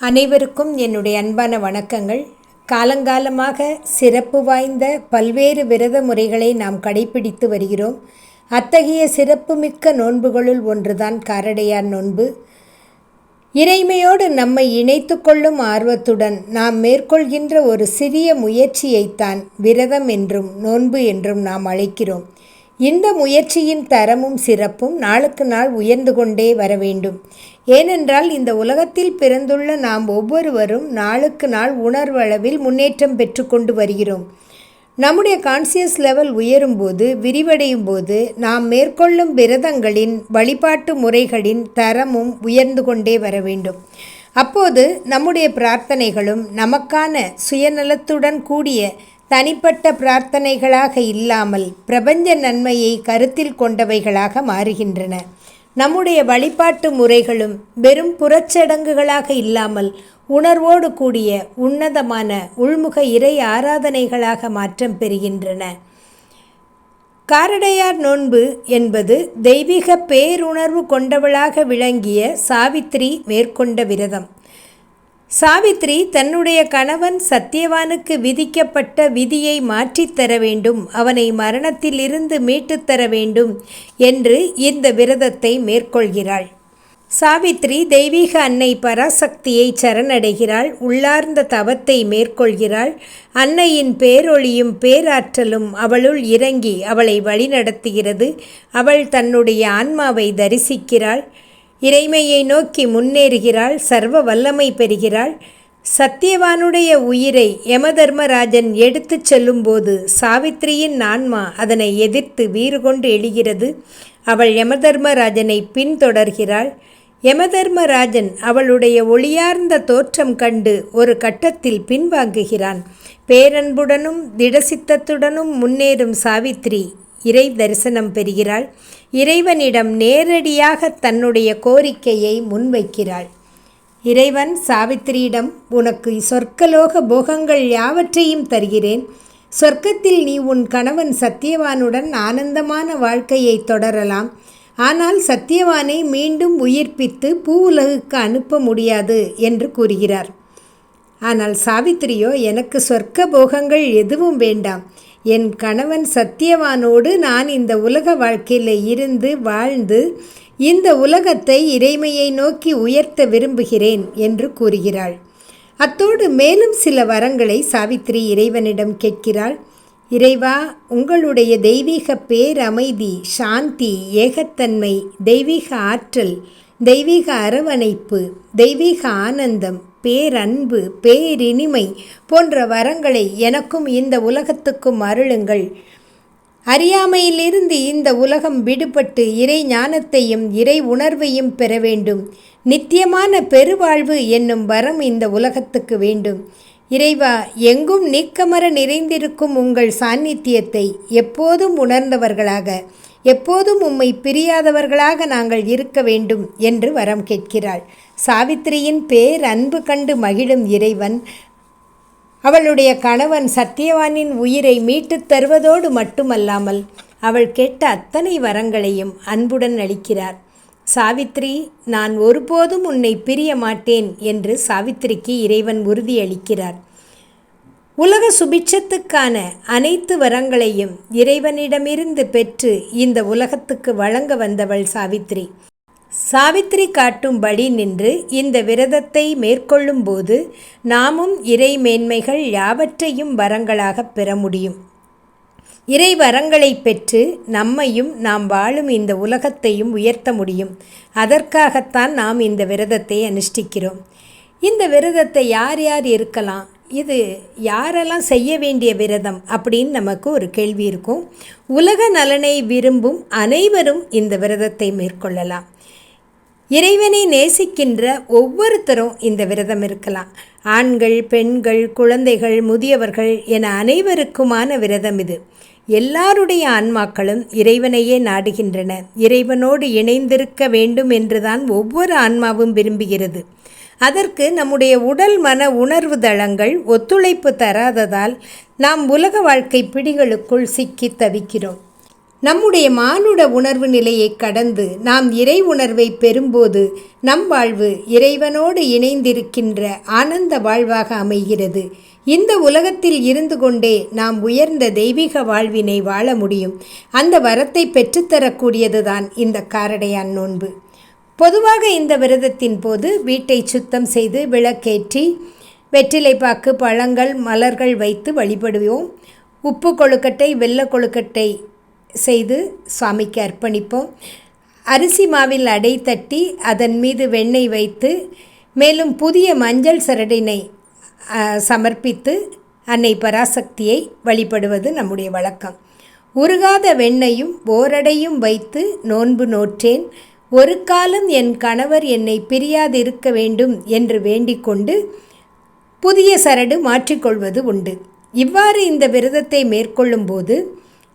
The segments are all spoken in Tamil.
அனைவருக்கும் என்னுடைய அன்பான வணக்கங்கள். காலங்காலமாக சிறப்பு வாய்ந்த பல்வேறு விரத முறைகளை நாம் கடைபிடித்து வருகிறோம். அத்தகைய சிறப்புமிக்க நோன்புகளுள் ஒன்றுதான் காரடையார் நோன்பு. இறைமையோடு நம்மை இணைத்து கொள்ளும் ஆர்வத்துடன் நாம் மேற்கொள்கின்ற ஒரு சிறிய முயற்சியைத்தான் விரதம் என்றும் நோன்பு என்றும் நாம் அழைக்கிறோம். இந்த முயற்சியின் தரமும் சிறப்பும் நாளுக்கு நாள் உயர்ந்து கொண்டே வர வேண்டும். ஏனென்றால் இந்த உலகத்தில் பிறந்துள்ள நாம் ஒவ்வொருவரும் நாளுக்கு நாள் உணர்வளவில் முன்னேற்றம் பெற்றுக்கொண்டு வருகிறோம். நம்முடைய கான்சியஸ் லெவல் உயரும்போது விரிவடையும் போது நாம் மேற்கொள்ளும் விரதங்களின் வழிபாட்டு முறைகளின் தரமும் உயர்ந்து கொண்டே வர வேண்டும். அப்போது நம்முடைய பிரார்த்தனைகளும் நமக்கான சுயநலத்துடன் கூடிய தனிப்பட்ட பிரார்த்தனைகளாக இல்லாமல் பிரபஞ்ச நன்மையை கருத்தில் கொண்டவைகளாக மாறுகின்றன. நம்முடைய வழிபாட்டு முறைகளும் வெறும் புறச்சடங்குகளாக இல்லாமல் உணர்வோடு கூடிய உன்னதமான உள்முக இறை ஆராதனைகளாக மாற்றம் பெறுகின்றன. காரடையார் நோன்பு என்பது தெய்வீக பேருணர்வு கொண்டவளாக விளங்கிய சாவித்ரி மேற்கொண்ட விரதம். சாவித்ரி தன்னுடைய கணவன் சத்தியவானுக்கு விதிக்கப்பட்ட விதியை மாற்றித்தர வேண்டும் அவனை மரணத்திலிருந்து மீட்டுத் தர வேண்டும் என்று இந்த விரதத்தை மேற்கொள்கிறாள். சாவித்ரி தெய்வீக அன்னை பராசக்தியை சரணடைகிறாள் உள்ளார்ந்த தவத்தை மேற்கொள்கிறாள் அன்னையின் பேரொளியும் பேராற்றலும் அவளுள் இறங்கி அவளை வழிநடத்துகிறது அவள் தன்னுடைய ஆன்மாவை தரிசிக்கிறாள் இறைமையை நோக்கி முன்னேறுகிறாள் சர்வ வல்லமை பெறுகிறாள். சத்தியவானுடைய உயிரை யமதர்மராஜன் எடுத்துச் செல்லும்போது சாவித்திரியின் ஆன்மா அதனை எதிர்த்து வீறு கொண்டு எழுகிறது. அவள் யமதர்மராஜனை பின்தொடர்கிறாள். யமதர்மராஜன் அவளுடைய ஒளியார்ந்த தோற்றம் கண்டு ஒரு கட்டத்தில் பின்வாங்குகிறான். பேரன்புடனும் திடசித்தத்துடனும் முன்னேறும் சாவித்ரி இறை தரிசனம் பெறுகிறாள். இறைவனிடம் நேரடியாக தன்னுடைய கோரிக்கையை முன்வைக்கிறாள். இறைவன் சாவித்திரியிடம் உனக்கு சொர்க்கலோக போகங்கள் யாவற்றையும் தருகிறேன். சொர்க்கத்தில் நீ உன் கணவன் சத்தியவானுடன் ஆனந்தமான வாழ்க்கையை தொடரலாம். ஆனால் சத்தியவானை மீண்டும் உயிர்ப்பித்து பூ உலகுக்கு அனுப்ப முடியாது என்று கூறுகிறார். ஆனால் சாவித்திரியோ எனக்கு சொர்க்க போகங்கள் எதுவும் வேண்டாம். என் கணவன் சத்தியவானோடு நான் இந்த உலக வாழ்க்கையில் இருந்து வாழ்ந்து இந்த உலகத்தை இறைமையை நோக்கி உயர்த்த விரும்புகிறேன் என்று கூறுகிறாள். அத்தோடு மேலும் சில வரங்களை சாவித்ரி இறைவனிடம் கேட்கிறாள். இறைவா உங்களுடைய தெய்வீக பேரமைதி சாந்தி ஏகத்தன்மை தெய்வீக ஆற்றல் தெய்வீக அரவணைப்பு தெய்வீக ஆனந்தம் பேரன்பு பேரினிமை போன்ற வரங்களை எனக்கும் இந்த உலகத்துக்கும் அருளுங்கள். அறியாமையிலிருந்து இந்த உலகம் விடுபட்டு இறை ஞானத்தையும் இறை உணர்வையும் பெற வேண்டும். நித்தியமான பெருவாழ்வு என்னும் வரம் இந்த உலகத்துக்கு வேண்டும். இறைவா எங்கும் நீக்கமர நிறைந்திருக்கும் உங்கள் சாநித்தியத்தை எப்போதும் உணர்ந்தவர்களாக. எப்போதும் உம்மை பிரியாதவர்களாக நாங்கள் இருக்க வேண்டும் என்று வரம் கேட்கிறாள். சாவித்திரியின் பேர் அன்பு கண்டு மகிழும் இறைவன். அவளுடைய கணவன் சத்தியவானின் உயிரை மீட்டுத் தருவதோடு மட்டுமல்லாமல் அவள் கேட்ட அத்தனை வரங்களையும் அன்புடன் அளிக்கிறார். சாவித்ரி நான் ஒருபோதும் உன்னை பிரிய மாட்டேன் என்று சாவித்திரிக்கு இறைவன் உறுதியளிக்கிறார். உலக சுபிட்சத்துக்கான அனைத்து வரங்களையும் இறைவனிடமிருந்து பெற்று இந்த உலகத்துக்கு வழங்க வந்தவள் சாவித்ரி. சாவித்ரி காட்டும்படி நின்று இந்த விரதத்தை மேற்கொள்ளும்போது நாமும் இறை மேன்மைகள் யாவற்றையும் வரங்களாக பெற முடியும். இறை வரங்களை பெற்று நம்மையும் நாம் வாழும் இந்த உலகத்தையும் உயர்த்த முடியும். அதற்காகத்தான் நாம் இந்த விரதத்தை அனுஷ்டிக்கிறோம். இந்த விரதத்தை யார் யார் இருக்கலாம்? இது யாரெல்லாம் செய்ய வேண்டிய விரதம் அப்படின்னு நமக்கு ஒரு கேள்வி இருக்கும். உலக நலனை விரும்பும் அனைவரும் இந்த விரதத்தை மேற்கொள்ளலாம். இறைவனை நேசிக்கின்ற ஒவ்வொருத்தரும் இந்த விரதம் இருக்கலாம். ஆண்கள் பெண்கள் குழந்தைகள் முதியவர்கள் என அனைவருக்குமான விரதம் இது. எல்லாருடைய ஆன்மாக்களும் இறைவனையே நாடுகின்றன. இறைவனோடு இணைந்திருக்க வேண்டும் என்றுதான் ஒவ்வொரு ஆன்மாவும் விரும்புகிறது. அதற்கு நம்முடைய உடல் மன உணர்வு தளங்கள் ஒத்துழைப்பு தராததால் நாம் உலக வாழ்க்கை பிடிகளுக்குள் சிக்கி தவிக்கிறோம். நம்முடைய மானுட உணர்வு நிலையை கடந்து நாம் இறை உணர்வை பெறும்போது நம் வாழ்வு இறைவனோடு இணைந்திருக்கின்ற ஆனந்த வாழ்வாக அமைகிறது. இந்த உலகத்தில் இருந்து கொண்டே நாம் உயர்ந்த தெய்வீக வாழ்வினை வாழ முடியும். அந்த வரத்தை பெற்றுத்தரக்கூடியதுதான் இந்த காரடையான் நோன்பு. பொதுவாக இந்த விரதத்தின் போது வீட்டை சுத்தம் செய்து விளக்கேற்றி வெற்றிலைப்பாக்கு பழங்கள் மலர்கள் வைத்து வழிபடுவோம். உப்பு கொழுக்கட்டை வெள்ளை கொழுக்கட்டை செய்து சுவாமிக்கு அர்ப்பணிப்போம். அரிசி மாவில் அடை தட்டி அதன் மீது வெண்ணெய் வைத்து மேலும் புதிய மஞ்சள் சரடினை சமர்ப்பித்து அன்னை பராசக்தியை வழிபடுவது நம்முடைய வழக்கம். உருகாத வெண்ணையும் ஓரடையும் வைத்து நோன்பு நோற்றேன். ஒரு காலம் என் கணவர் என்னை பிரியாதிருக்க வேண்டும் என்று வேண்டிக்கொண்டு புதிய சரடு மாற்றிக்கொள்வது உண்டு. இவ்வாறு இந்த விரதத்தை மேற்கொள்ளும்போது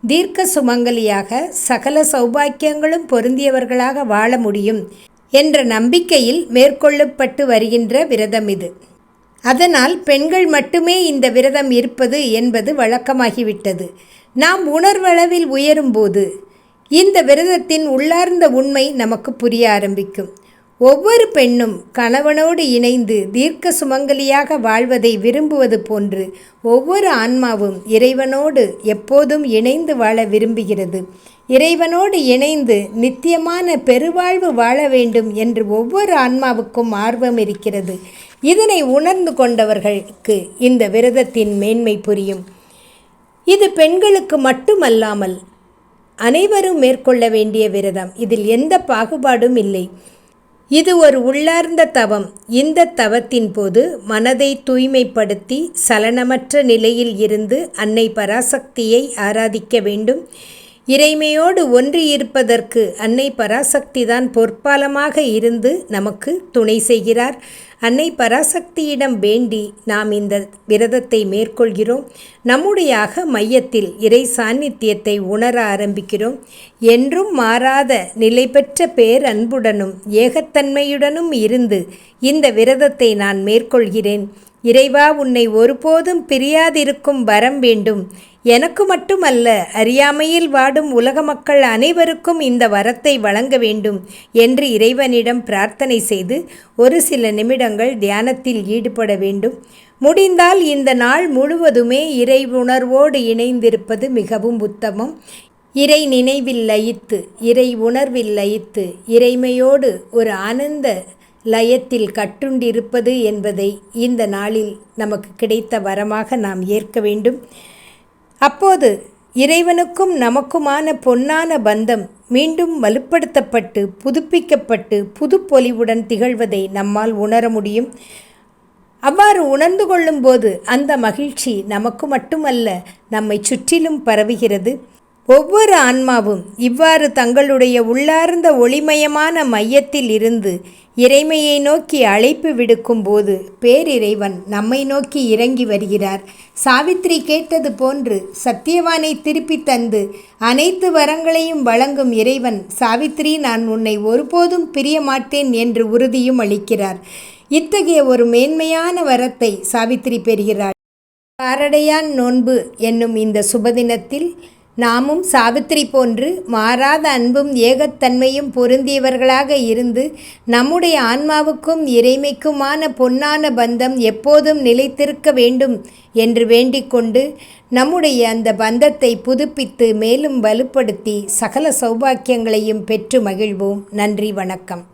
தீர்க்க சுமங்கலியாக சகல சௌபாக்கியங்களும் பொருந்தியவர்களாக வாழ முடியும் என்ற நம்பிக்கையில் மேற்கொள்ளப்பட்டு வருகின்ற விரதம் இது. அதனால் பெண்கள் மட்டுமே இந்த விரதம் இருப்பது என்பது வழக்கமாகிவிட்டது. நாம் உணர்வளவில் உயரும்போது இந்த விரதத்தின் உள்ளார்ந்த உண்மை நமக்கு புரிய ஆரம்பிக்கும். ஒவ்வொரு பெண்ணும் கணவனோடு இணைந்து தீர்க்க சுமங்கலியாக வாழ்வதை விரும்புவது போன்று ஒவ்வொரு ஆன்மாவும் இறைவனோடு எப்போதும் இணைந்து வாழ விரும்புகிறது. இறைவனோடு இணைந்து நித்தியமான பெருவாழ்வு வாழ வேண்டும் என்று ஒவ்வொரு ஆன்மாவுக்கும் ஆர்வம் இருக்கிறது. இதனை உணர்ந்து கொண்டவர்களுக்கு இந்த விரதத்தின் மேன்மை புரியும். இது பெண்களுக்கு மட்டுமல்லாமல் அனைவரும் மேற்கொள்ள வேண்டிய விரதம். இதில் எந்த பாகுபாடும் இல்லை. இது ஒரு உள்ளார்ந்த தவம். இந்த தவத்தின் போது மனதை தூய்மைப்படுத்தி சலனமற்ற நிலையில் இருந்து அன்னை பராசக்தியை ஆராதிக்க வேண்டும். இறைமையோடு ஒன்றியிருப்பதற்கு அன்னை பராசக்திதான் பொற்பாலமாக இருந்து நமக்கு துணை செய்கிறார். அன்னை பராசக்தியிடம் வேண்டி நாம் இந்த விரதத்தை மேற்கொள்கிறோம். நம்முடையாக மையத்தில் இறை சாநித்தியத்தை உணர ஆரம்பிக்கிறோம். என்றும் மாறாத நிலை பெற்ற பேரன்புடனும் ஏகத்தன்மையுடனும் இருந்து இந்த விரதத்தை நான் மேற்கொள்கிறேன். இறைவா உன்னை ஒருபோதும் பிரியாதிருக்கும் வரம் வேண்டும். எனக்கு மட்டுமல்ல அறியாமையில் வாடும் உலக மக்கள் அனைவருக்கும் இந்த வரத்தை வழங்க வேண்டும் என்று இறைவனிடம் பிரார்த்தனை செய்து ஒரு சில நிமிடங்கள் தியானத்தில் ஈடுபட வேண்டும். முடிந்தால் இந்த நாள் முழுவதுமே இறை உணர்வோடு இணைந்திருப்பது மிகவும் உத்தமம். இறை நினைவில் லயித்து இறை உணர்வில் லயித்து இறைமையோடு ஒரு ஆனந்த லயத்தில் கட்டுண்டிருப்பது என்பதை இந்த நாளில் நமக்கு கிடைத்த வரமாக நாம் ஏற்க வேண்டும். அப்போது இறைவனுக்கும் நமக்குமான பொன்னான பந்தம் மீண்டும் வலுப்படுத்தப்பட்டு புதுப்பிக்கப்பட்டு புதுப்பொலிவுடன் திகழ்வதை நம்மால் உணர முடியும். அவ்வாறு உணர்ந்து கொள்ளும்போது அந்த மகிழ்ச்சி நமக்கு மட்டுமல்ல நம்மை சுற்றிலும் பரவுகிறது. ஒவ்வொரு ஆன்மாவும் இவ்வாறு தங்களுடைய உள்ளார்ந்த ஒளிமயமான மையத்தில் இருந்து இறைமையை நோக்கி அழைப்பு விடுக்கும் போது பேரிறைவன் நம்மை நோக்கி இறங்கி வருகிறார். சாவித்ரி கேட்டது போன்று சத்தியவானை திருப்பி தந்து அனைத்து வரங்களையும் வழங்கும் இறைவன் சாவித்ரி நான் உன்னை ஒருபோதும் பிரிய மாட்டேன் என்று உறுதியும் அளிக்கிறார். இத்தகைய ஒரு மேன்மையான வரத்தை சாவித்ரி பெறுகிறார் காரடையான் நோன்பு என்னும் இந்த சுபதினத்தில் நாமும் சாவித்திரி போன்று மாறாத அன்பும் ஏகத்தன்மையும் பொருந்தியவர்களாக இருந்து நம்முடைய ஆன்மாவுக்கும் இறைமைக்குமான பொன்னான பந்தம் எப்போதும் நிலைத்திருக்க வேண்டும் என்று வேண்டிக்கொண்டு நம்முடைய அந்த பந்தத்தை புதுப்பித்து மேலும் வலுப்படுத்தி சகல சௌபாக்கியங்களையும் பெற்று மகிழ்வோம். நன்றி வணக்கம்.